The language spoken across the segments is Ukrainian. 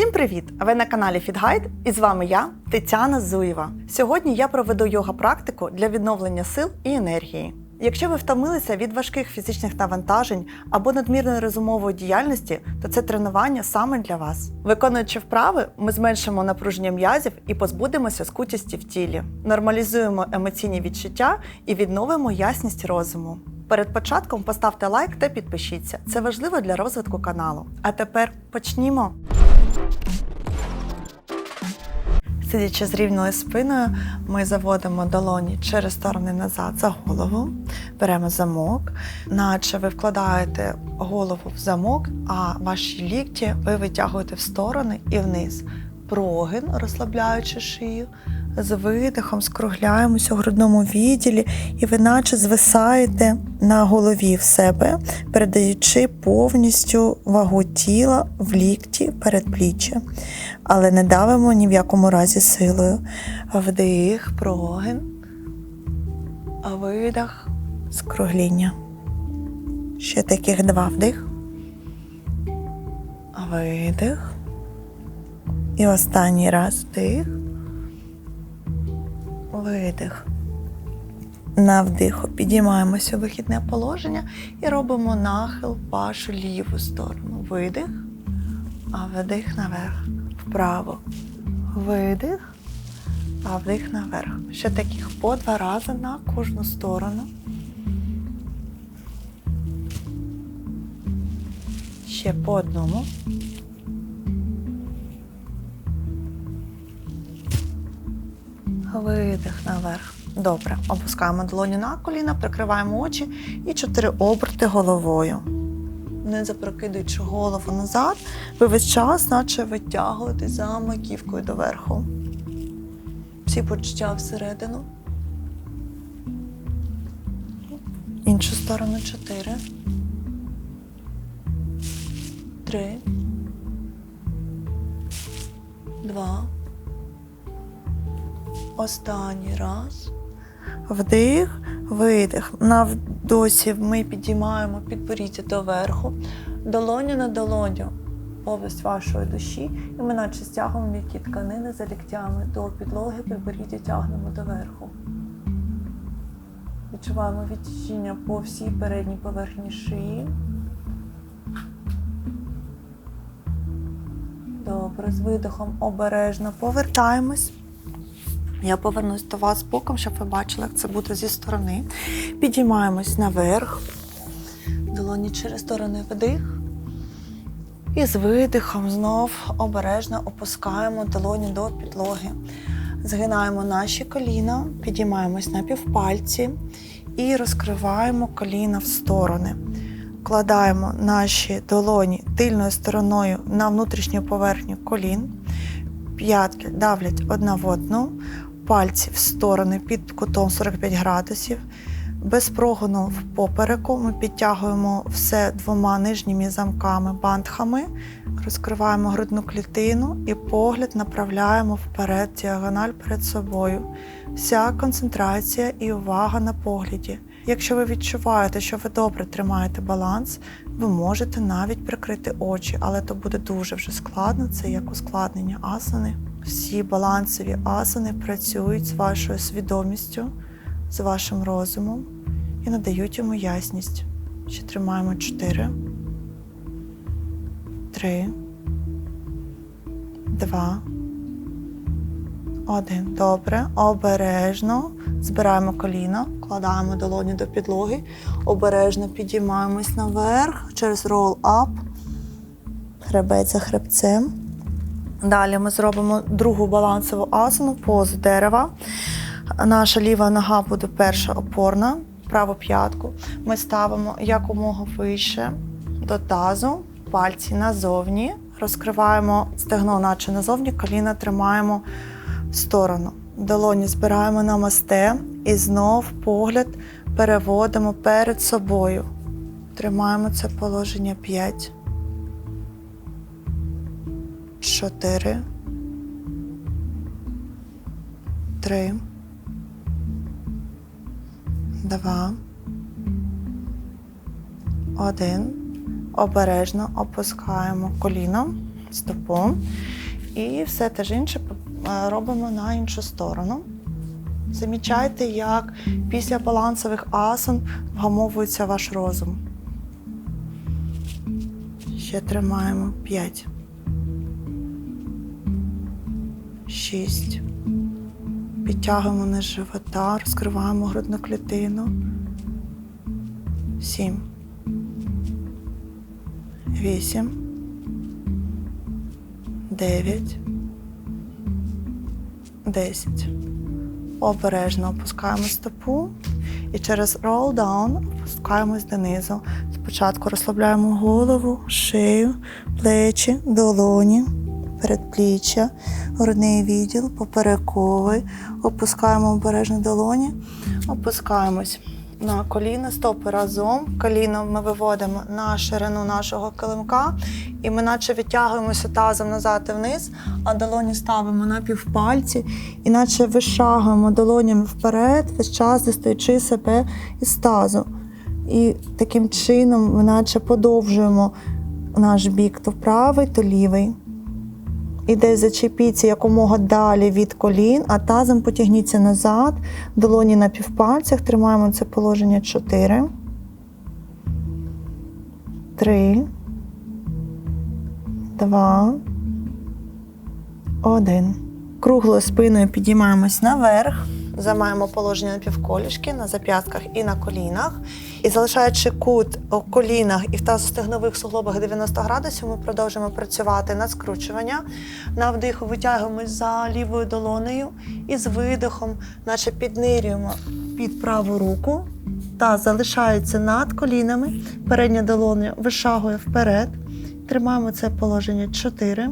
Всім привіт! Ви на каналі FitGuide і з вами я, Тетяна Зуєва. Сьогодні я проведу йога практику для відновлення сил і енергії. Якщо ви втомилися від важких фізичних навантажень або надмірної розумової діяльності, то це тренування саме для вас. Виконуючи вправи, ми зменшимо напруження м'язів і позбудемося скутісті в тілі, нормалізуємо емоційні відчуття і відновимо ясність розуму. Перед початком поставте лайк та підпишіться. Це важливо для розвитку каналу. А тепер почнімо. Сидячи з рівною спиною, ми заводимо долоні через сторони назад за голову, беремо замок, наче ви вкладаєте голову в замок, а ваші лікті ви витягуєте в сторони і вниз. Прогин, розслабляючи шию. З видихом скругляємося у грудному відділі, і ви наче звисаєте на голові в себе, передаючи повністю вагу тіла в лікті передпліччя. Але не давимо ні в якому разі силою. Вдих, прогин, а видих, скругління. Ще таких два вдих. Видих. І останній раз вдих. Видих. На вдиху підіймаємося у вихідне положення і робимо нахил в вашу ліву сторону. Видих, а вдих наверх. Вправо. Видих, а вдих наверх. Ще таких по два рази на кожну сторону. Ще по одному. Видих наверх. Добре. Опускаємо долоні на коліна, прикриваємо очі і чотири оберти головою. Не запрокидуючи голову назад, ви весь час, наче витягуєте за маківкою доверху. Всі почуття всередину. Іншу сторону чотири. Три. Два. Останній раз. Вдих, видих. На вдосі ми підіймаємо підборіддя доверху, долоню на долоню, область вашої душі, і ми наче стягуємо м'які тканини за ліктями до підлоги, підборіддя тягнемо доверху. Відчуваємо відтяжіння по всій передній поверхні шиї. Добре, з видихом обережно повертаємось. Я повернусь до вас боком, щоб ви бачили, як це буде зі сторони. Підіймаємось наверх, долоні через сторони вдих. І з видихом знов обережно опускаємо долоні до підлоги. Згинаємо наші коліна, підіймаємось на півпальці і розкриваємо коліна в сторони. Кладаємо наші долоні тильною стороною на внутрішню поверхню колін. П'ятки давлять одна в одну, пальці в сторони під кутом 45 градусів. Без прогону в попереку ми підтягуємо все двома нижніми замками, бандхами, розкриваємо грудну клітину і погляд направляємо вперед, діагональ перед собою. Вся концентрація і увага на погляді. Якщо ви відчуваєте, що ви добре тримаєте баланс, ви можете навіть прикрити очі, але то буде дуже вже складно, це як ускладнення асани. Всі балансові асани працюють з вашою свідомістю, з вашим розумом і надають йому ясність. Ще тримаємо 4, 3, 2, 1. Добре. Обережно. Збираємо коліна, кладаємо долоні до підлоги, обережно підіймаємось наверх через roll up, хребець за хребцем. Далі ми зробимо другу балансову асану, позу дерева. Наша ліва нога буде перша опорна, праву п'ятку. Ми ставимо якомога вище до тазу, пальці назовні, розкриваємо стегно, наче назовні, коліна тримаємо в сторону. Долоні збираємо на масте і знов погляд переводимо перед собою. Тримаємо це положення 5. Чотири. Три. Два. Один. Обережно опускаємо коліно стопу. І все те ж інше е, робимо на іншу сторону. Замічайте, як після балансових асан вгамовується ваш розум. Ще тримаємо 5. 6. Підтягуємо низ живота, розкриваємо грудну клітину. 7. 8. 9. 10. Обережно опускаємо стопу і через roll down опускаємось донизу. Спочатку розслабляємо голову, шию, плечі, долоні, передпліччя, грудний відділ, поперековий. Опускаємо обережно долоні, опускаємось на коліна, стопи разом. Коліно ми виводимо на ширину нашого килимка, і ми наче відтягуємося тазом назад і вниз, а долоні ставимо на півпальці, і наче вишагуємо долонями вперед, весь час дістаючи себе із тазу. І таким чином ми наче подовжуємо наш бік то правий, то лівий. І десь зачепіться якомога далі від колін, а тазом потягніться назад, долоні на півпальцях, тримаємо це положення 4. 3. 2. 1. Круглою спиною підіймаємось наверх, займаємо положення на півколішки, на зап'ястках і на колінах. І залишаючи кут у колінах і в тазостегнових суглобах 90 градусів, ми продовжуємо працювати над скручування. На вдиху витягуємось за лівою долонею і з видихом, наче піднирюємо під праву руку. Таз залишається над колінами. Передня долоня вишагує вперед. Тримаємо це положення 4,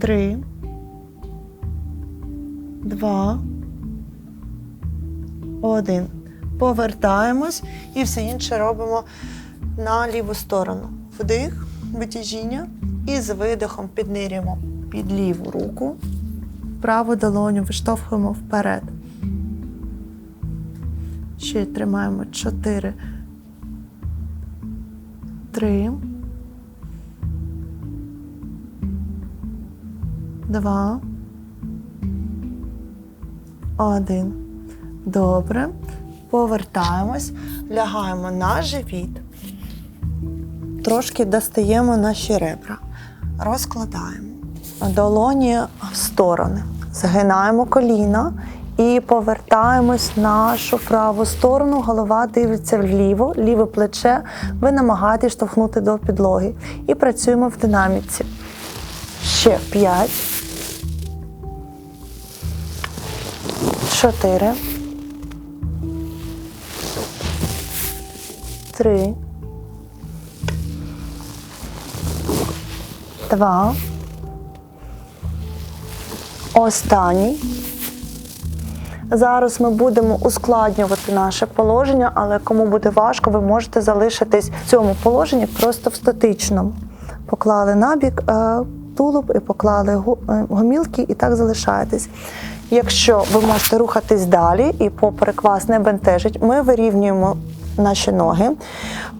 3, 2, 1. Повертаємось і все інше робимо на ліву сторону. Вдих, витяжіння. І з видихом піднирюємо під ліву руку, праву долоню виштовхуємо вперед. Ще тримаємо. 4, 3, 2, 1. Добре. Повертаємось, лягаємо на живіт. Трошки достаємо наші ребра. Розкладаємо. Долоні в сторони. Згинаємо коліна і повертаємось нашу праву сторону. Голова дивиться вліво, ліве плече. Ви намагаєтесь штовхнути до підлоги. І працюємо в динаміці. Ще 5. 4. Три. Два. Останній. Зараз ми будемо ускладнювати наше положення, але кому буде важко, ви можете залишитись в цьому положенні просто в статичному. Поклали набік е, тулуб і поклали е, гомілки, і так залишаєтесь. Якщо ви можете рухатись далі і поперек вас не бентежить, ми вирівнюємо наші ноги.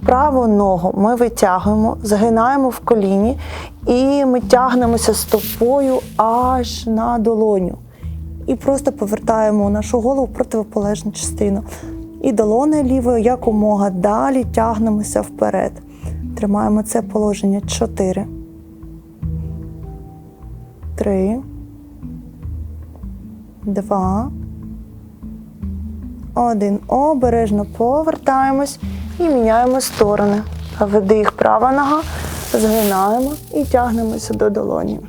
Праву ногу ми витягуємо, згинаємо в коліні і ми тягнемося стопою аж на долоню. І просто повертаємо нашу голову в противополежну частину. І долоною лівою якомога далі тягнемося вперед. Тримаємо це положення 4. 3. 2. Один. Обережно повертаємось і міняємо сторони. Вдих, права нога, згинаємо і тягнемося до долоні.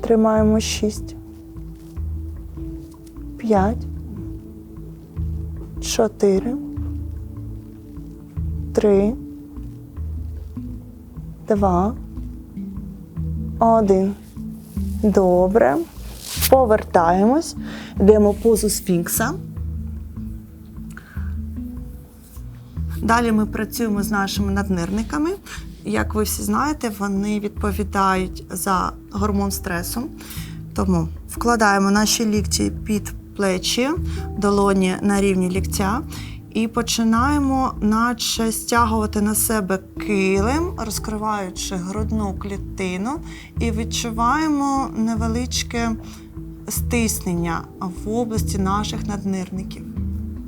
Тримаємо 6. 5. 4. 3. 2. 1. Добре. Повертаємось. Йдемо позу сфінкса. Далі ми працюємо з нашими наднирниками. Як ви всі знаєте, вони відповідають за гормон стресу. Тому вкладаємо наші лікті під плечі, долоні на рівні ліктя. І починаємо, наче стягувати на себе килим, розкриваючи грудну клітину, і відчуваємо невеличке стиснення в області наших наднирників.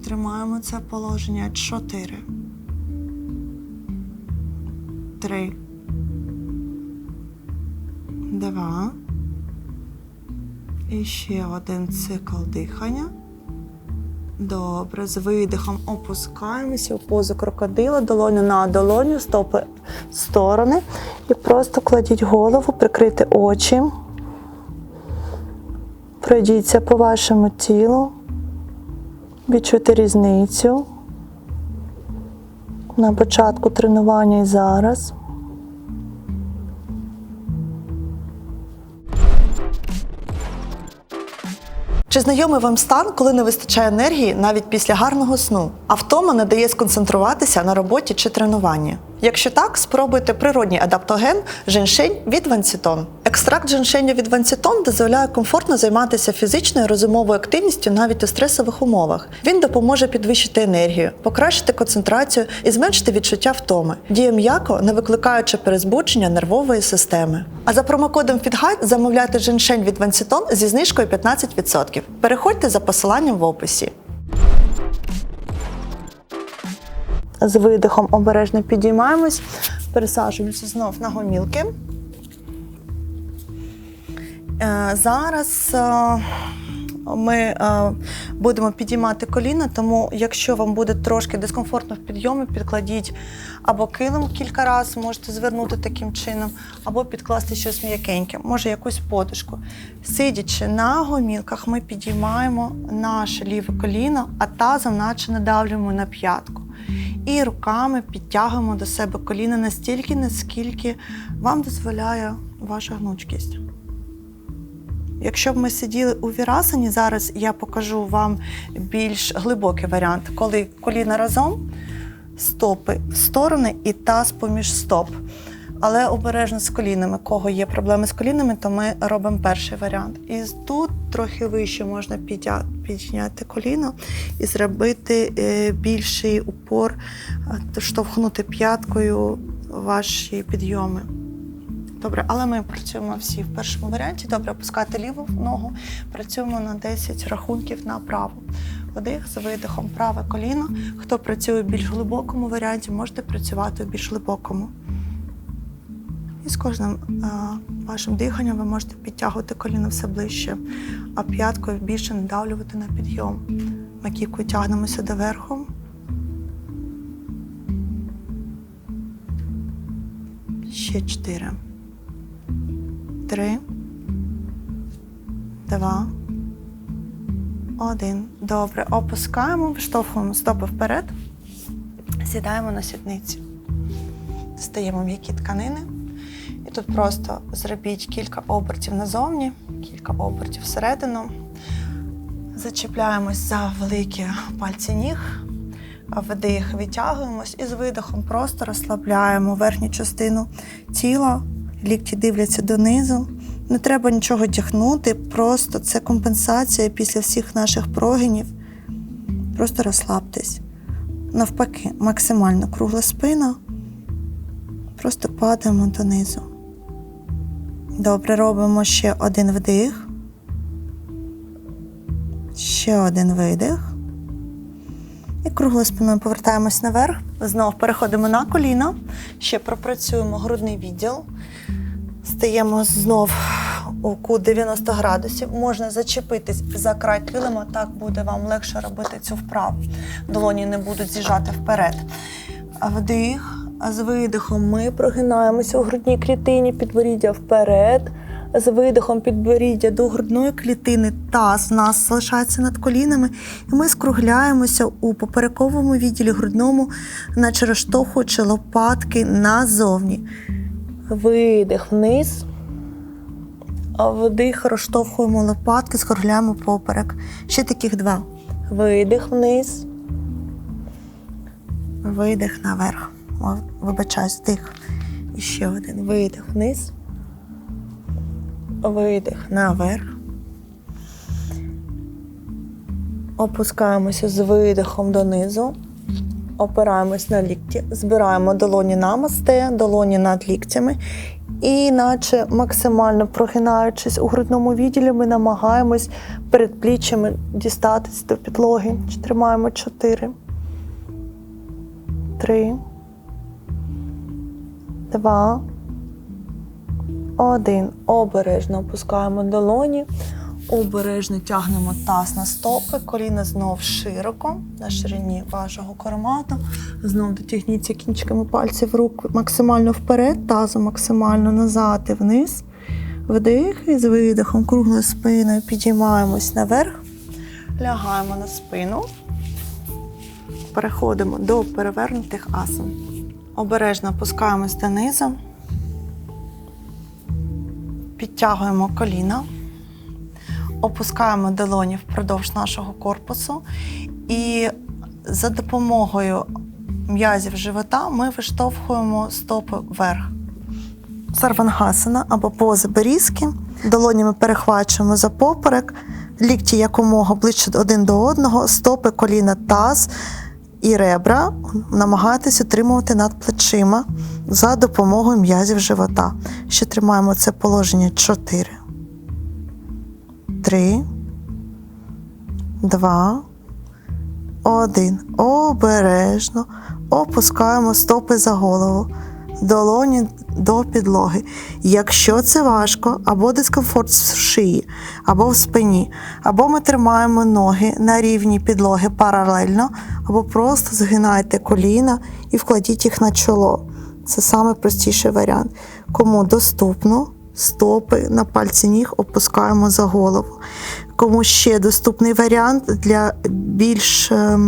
Тримаємо це положення. Чотири. Три. Два. І ще один цикл дихання. Добре, з видихом опускаємося у позу крокодила, долоню на долоню, стопи в сторони. І просто кладіть голову, прикрийте очі. Пройдіться по вашому тілу. Відчуйте різницю на початку тренування і зараз. Чи знайомий вам стан, коли не вистачає енергії навіть після гарного сну, а втома не дає сконцентруватися на роботі чи тренуванні? Якщо так, спробуйте природній адаптоген женьшень від Вансітон. Екстракт женьшеню від Вансітон дозволяє комфортно займатися фізичною розумовою активністю навіть у стресових умовах. Він допоможе підвищити енергію, покращити концентрацію і зменшити відчуття втоми. Діє м'яко, не викликаючи перезбудження нервової системи. А за промокодом FITGUIDE замовляйте женьшень від Вансітон зі знижкою 15%. Переходьте за посиланням в описі. З видихом обережно підіймаємось, пересаджуємося знов на гомілки. Е, Зараз е, ми е, будемо підіймати коліна, тому якщо вам буде трошки дискомфортно в підйомі, підкладіть або килим кілька разів, можете звернути таким чином, або підкласти щось м'якеньке, може якусь подушку. Сидячи на гомілках, ми підіймаємо наше ліве коліно, а тазом наче надавлюємо на п'ятку. І руками підтягуємо до себе коліна настільки, наскільки вам дозволяє ваша гнучкість. Якщо б ми сиділи у вірасані, зараз я покажу вам більш глибокий варіант, коли коліна разом, стопи в сторони і таз поміж стоп. Але обережно з колінами. Кого є проблеми з колінами, то ми робимо перший варіант. І тут трохи вище можна підняти коліно і зробити е, більший упор, штовхнути п'яткою ваші підйоми. Добре, але ми працюємо всі в першому варіанті. Добре, опускати ліву ногу, працюємо на 10 рахунків на праву. Вдих з видихом, праве коліно. Хто працює в більш глибокому варіанті, можете працювати в більш глибокому. І з кожним е, вашим диханням ви можете підтягувати коліно все ближче, а п'яткою більше надавлювати на підйом. Маківкою тягнемося доверху. Ще чотири. Три. Два. Один. Добре. Опускаємо, виштовхуємо стопи вперед. Сідаємо на сідниці. Стаємо м'які тканини. І тут просто зробіть кілька обертів назовні, кілька обертів всередину. Зачіпляємось за великі пальці ніг. Вдих, відтягуємось і з видихом просто розслабляємо верхню частину тіла. Лікті дивляться донизу. Не треба нічого тягнути, просто це компенсація після всіх наших прогинів. Просто розслабтесь. Навпаки, максимально кругла спина. Просто падаємо донизу. Добре, робимо ще один вдих. Ще один видих. І круглою спиною повертаємось наверх. Знов переходимо на коліна. Ще пропрацюємо грудний відділ. Стаємо знов у кут 90 градусів. Можна зачепитись за край килима, так буде вам легше робити цю вправу. Долоні не будуть з'їжджати вперед. Вдих. А з видихом ми прогинаємося у грудній клітині, підборіддя вперед. З видихом підборіддя до грудної клітини, таз в нас залишається над колінами, і ми скругляємося у поперековому відділі грудному, наче розштовхуючи лопатки назовні. Видих вниз. А вдих розштовхуємо лопатки, скругляємо поперек. Ще таких два. Видих вниз. Видих наверх. Вибачаюсь, вдих. І ще один. Видих вниз. Видих наверх. Опускаємося з видихом донизу. опираємось на лікті, збираємо долоні намасте, долоні над ліктями. І наче максимально прогинаючись у грудному відділі, ми намагаємось перед пліччями дістатись до підлоги. Тримаємо чотири, три, два, один. Обережно опускаємо долоні. Обережно тягнемо таз на стопи, коліна знов широко, на ширині вашого кармату. Знов дотягніться кінчиками пальців рук максимально вперед, тазом максимально назад і вниз. Вдих і з видихом, круглою спиною підіймаємось наверх, лягаємо на спину, переходимо до перевернутих асан. Обережно опускаємось донизу, підтягуємо коліна опускаємо долоні впродовж нашого корпусу, і за допомогою м'язів живота ми виштовхуємо стопи вверх. Сарвангасана або поза берізки. Долонями перехвачуємо за поперек, лікті якомога ближче один до одного, стопи, коліна, таз і ребра намагайтесь утримувати над плечима за допомогою м'язів живота. Ще тримаємо це положення 4 три, два, один. Обережно опускаємо стопи за голову, долоні до підлоги. Якщо це важко, або дискомфорт в шиї, або в спині, або ми тримаємо ноги на рівні підлоги паралельно, або просто згинайте коліна і вкладіть їх на чоло. Це найпростіший варіант. Кому доступно, стопи на пальці ніг опускаємо за голову. Кому ще доступний варіант для більш е,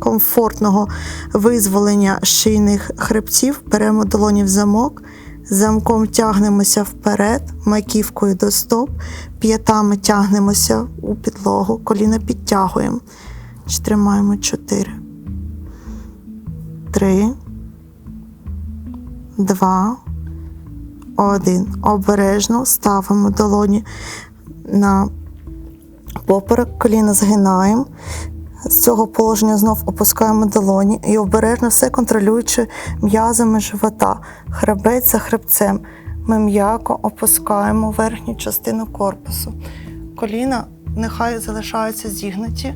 комфортного визволення шийних хребців, беремо долоні в замок, замком тягнемося вперед, маківкою до стоп, п'ятами тягнемося у підлогу, коліна підтягуємо. Тримаємо 4. 3. 2. Один. Обережно ставимо долоні на поперек, коліна згинаємо. З цього положення знов опускаємо долоні і обережно все контролюючи м'язами живота, хребець за хребцем. Ми м'яко опускаємо верхню частину корпусу. Коліна нехай залишаються зігнуті,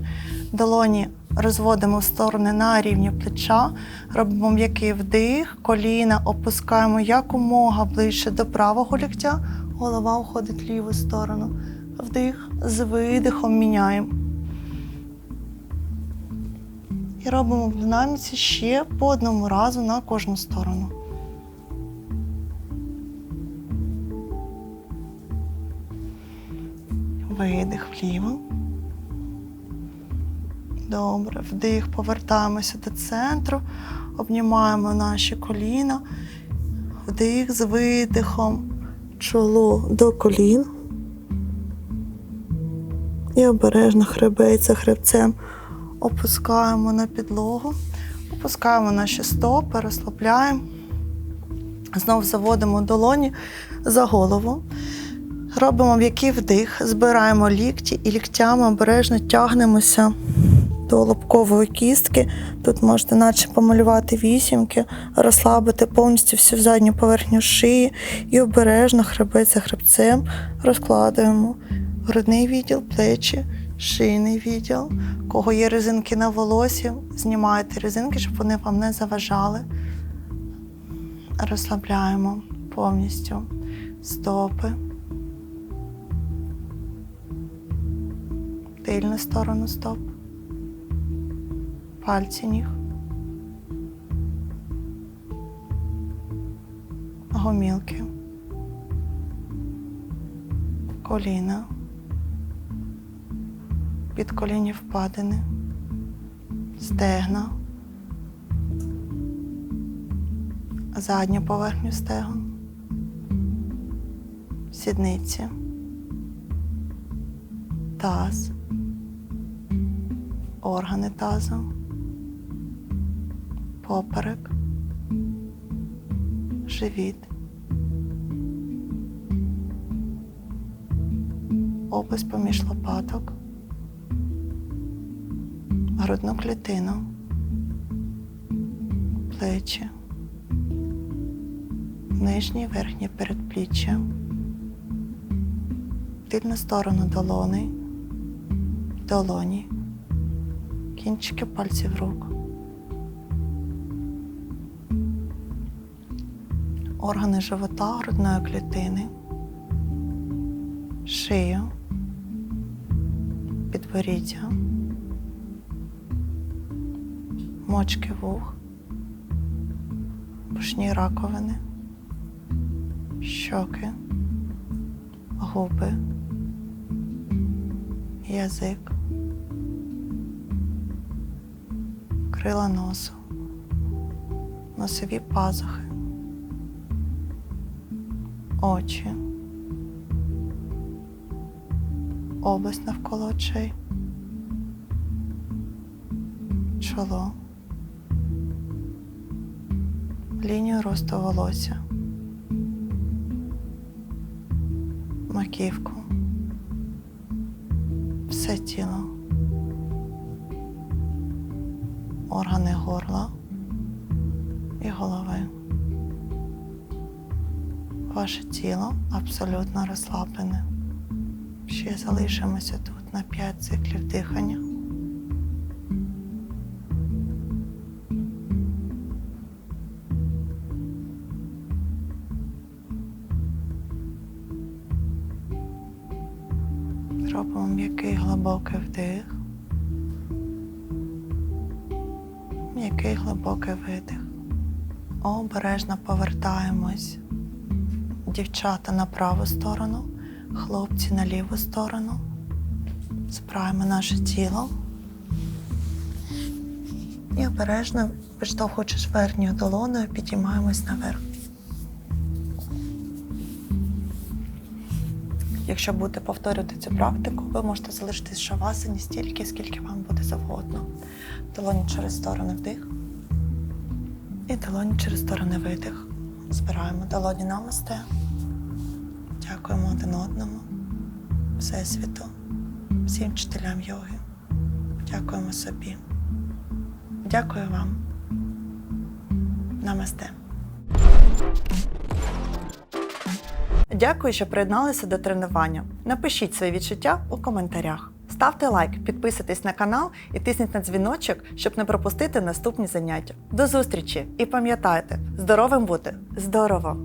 долоні розводимо в сторони на рівні плеча, робимо м'який вдих, коліна опускаємо якомога ближче до правого ліктя, голова уходить в ліву сторону. Вдих, з видихом міняємо. І робимо в динаміці ще по одному разу на кожну сторону. Видих вліво. Добре, вдих, повертаємося до центру, обнімаємо наші коліна, вдих з видихом, чоло до колін. І обережно хребець за хребцем опускаємо на підлогу, опускаємо наші стопи, розслабляємо. Знов заводимо долоні за голову. Робимо м'який вдих, збираємо лікті і ліктями обережно тягнемося до лобкової кістки. Тут можете наче помалювати вісімки, розслабити повністю всю задню поверхню шиї і обережно хребець за хребцем розкладуємо грудний відділ, плечі, шийний відділ. Кого є резинки на волосі, знімайте резинки, щоб вони вам не заважали. Розслабляємо повністю стопи. Тильну сторону стоп пальці ніг, гомілки, коліна, підколінні впадини, стегна, задню поверхню стегон, сідниці, таз, органи тазу поперек, живіт, область поміж лопаток, грудну клітину, плечі, нижнє і верхнє передпліччя, тильну сторону долони, долоні, кінчики пальців рук. Органи живота, грудної клітини, шию, підборіддя, мочки вух, пушні раковини, щоки, губи, язик, крила носу, носові пазухи, очі, область навколо очей, чоло, лінію росту волосся, маківку, все тіло, органи горла і голови. Ваше тіло абсолютно розслаблене. Ще залишимося тут на 5 циклів дихання. Робимо м'який глибокий вдих. М'який глибокий видих. Обережно повертаємось. Дівчата на праву сторону, хлопці на ліву сторону. Справимо наше тіло. І обережно, підштовхуючись верхньою долоною, підіймаємось наверх. Якщо будете повторювати цю практику, ви можете залишитись в шавасані стільки, скільки вам буде завгодно. Долоні через сторони вдих і долоні через сторони видих. Збираємо долоні намасте. Дякуємо один одному, Всесвіту, всім вчителям йоги. Дякуємо собі. Дякую вам. Намасте. Дякую, що приєдналися до тренування. Напишіть свої відчуття у коментарях. Ставте лайк, підписуйтесь на канал і тисніть на дзвіночок, щоб не пропустити наступні заняття. До зустрічі і пам'ятайте, здоровим бути здорово!